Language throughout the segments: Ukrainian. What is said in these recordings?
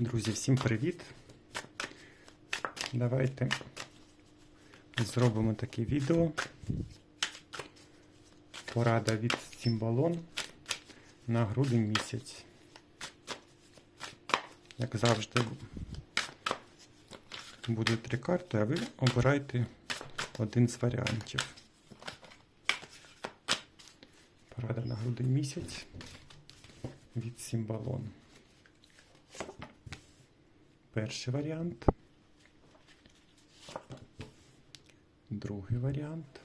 Друзі, всім привіт! Давайте зробимо таке відео. Порада від Сімбалон на грудень місяць. Як завжди, буде три карти, а ви обирайте один з варіантів. Порада на грудень місяць від Сімбалон. Перший варіант. Другий варіант.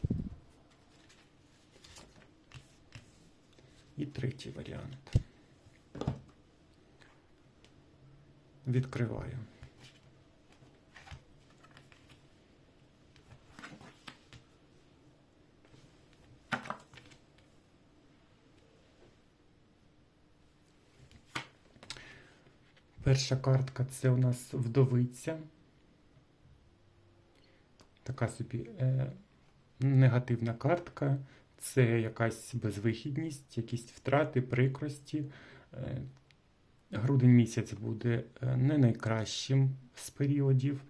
І третій варіант. Відкриваю. Перша картка це у нас вдовиця. Така собі е, негативна картка. Це якась безвихідність, якісь втрати, прикрості. Е, грудень місяць буде е, не найкращим з періодів.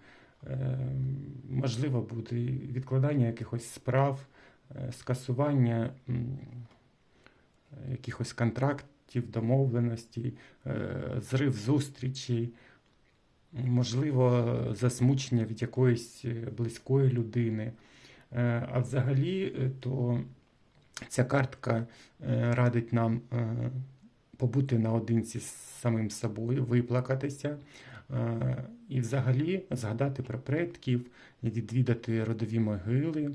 Е, можливо, буде відкладання якихось справ, е, скасування якихось контрактів, домовленостей, е, зрив зустрічей, можливо, засмучення від якоїсь е, близької людини. Е, А взагалі, то ця картка радить нам побути наодинці з самим собою, виплакатися. І взагалі згадати про предків, відвідати родові могили.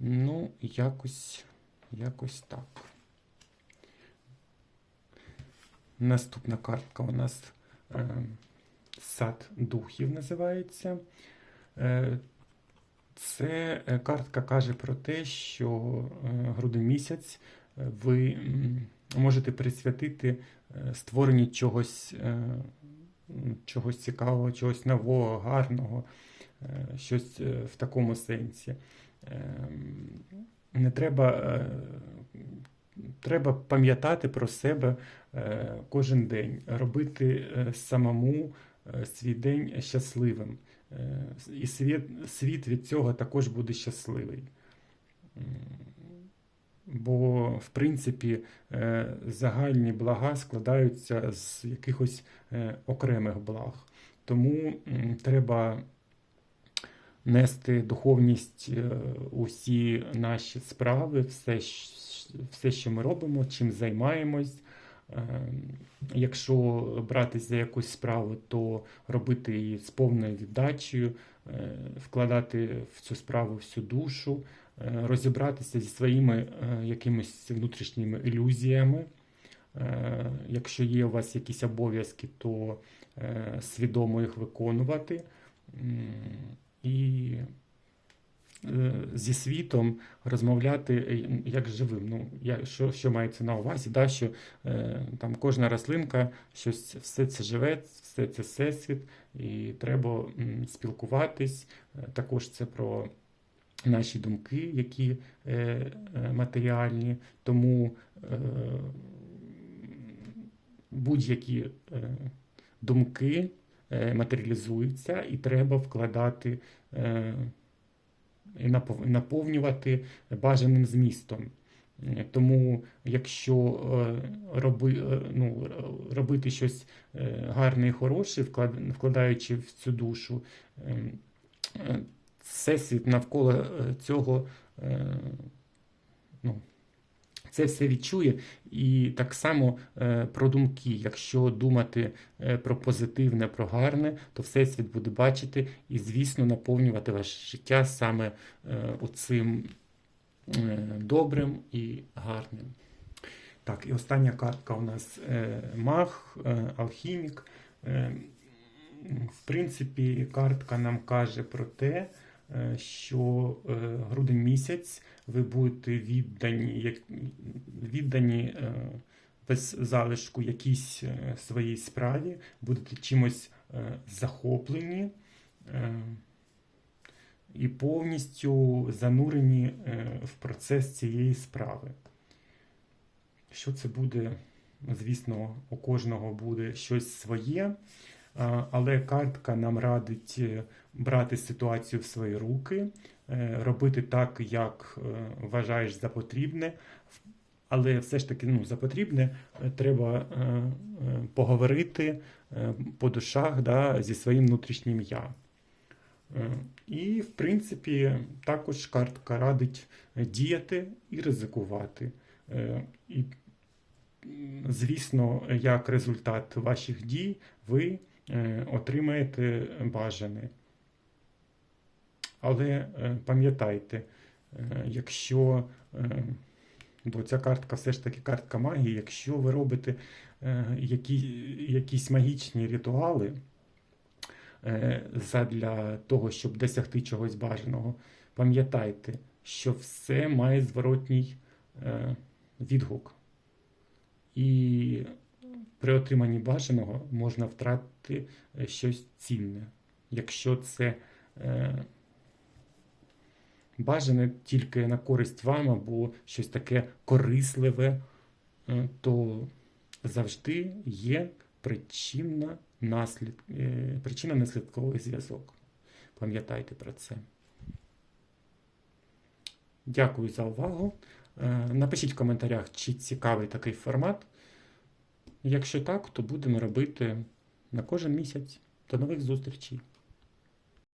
Ну, якось, якось так. Наступна картка у нас е, сад духів називається. Е, це е, картка каже про те, що е, грудень місяць е, ви можете присвятити створенню чогось, чогось цікавого, чогось нового, гарного, щось в такому сенсі. Ем, Не треба, треба пам'ятати про себе е, кожен день, робити е, самому е, свій день щасливим. І світ, світ від цього також буде щасливий. Бо, в принципі, загальні блага складаються з якихось окремих благ. Тому треба нести духовність е, у всі наші справи, все, все, що ми робимо, чим займаємось. Е, Якщо братись за якусь справу, то робити її з повною віддачею, е, вкладати в цю справу всю душу, розібратися зі своїми якимись внутрішніми ілюзіями. Якщо є у вас якісь обов'язки, то свідомо їх виконувати. І е, зі світом розмовляти е, як живим. Ну, я, що, що мається на увазі? Да, що е, там кожна рослинка, щось, все це живе, все це всесвіт, і треба м, спілкуватись. Е, Також це про наші думки, які е, е, матеріальні. Тому е, будь-які е, думки матеріалізуються, і треба вкладати е, і наповнювати бажаним змістом. Е, Тому, якщо е, роби, е, ну, робити щось е, гарне і хороше, вкладаючи в цю душу, е, е, всесвіт навколо е, цього е, ну, це все відчує. І так само е, про думки. Якщо думати е, про позитивне, про гарне, то Всесвіт буде бачити і, звісно, наповнювати ваше життя саме е, оцим добрим і гарним. Так, і остання картка у нас маг, алхімік. В принципі, картка нам каже про те, що е, грудень місяць ви будете віддані, як, віддані е, без залишку якійсь е, своїй справі, будете чимось е, захоплені е, і повністю занурені е, в процес цієї справи. Що це буде? Звісно, у кожного буде щось своє. Але картка нам радить е, брати ситуацію в свої руки, е, робити так, як е, вважаєш за потрібне. Але все ж таки, ну, за потрібне треба поговорити по душах да, зі своїм внутрішнім я. І, в принципі, також картка радить діяти і ризикувати. І, звісно, як результат ваших дій ви отримаєте бажане. Але е, пам'ятайте, е, якщо е, бо ця картка все ж таки картка магії, якщо ви робите е, які, якісь магічні ритуали е, задля того, щоб досягти чогось бажаного, пам'ятайте, що все має зворотній е, відгук. І при отриманні бажаного можна втратити е, щось цінне. Якщо це е, бажане тільки на користь вам або щось таке корисливе, е, то завжди є причинна наслід, е, причинно-наслідковий зв'язок. Пам'ятайте про це. Дякую за увагу. Е, Напишіть в коментарях, чи цікавий такий формат. Якщо так, то будемо робити на кожен місяць. До нових зустрічей!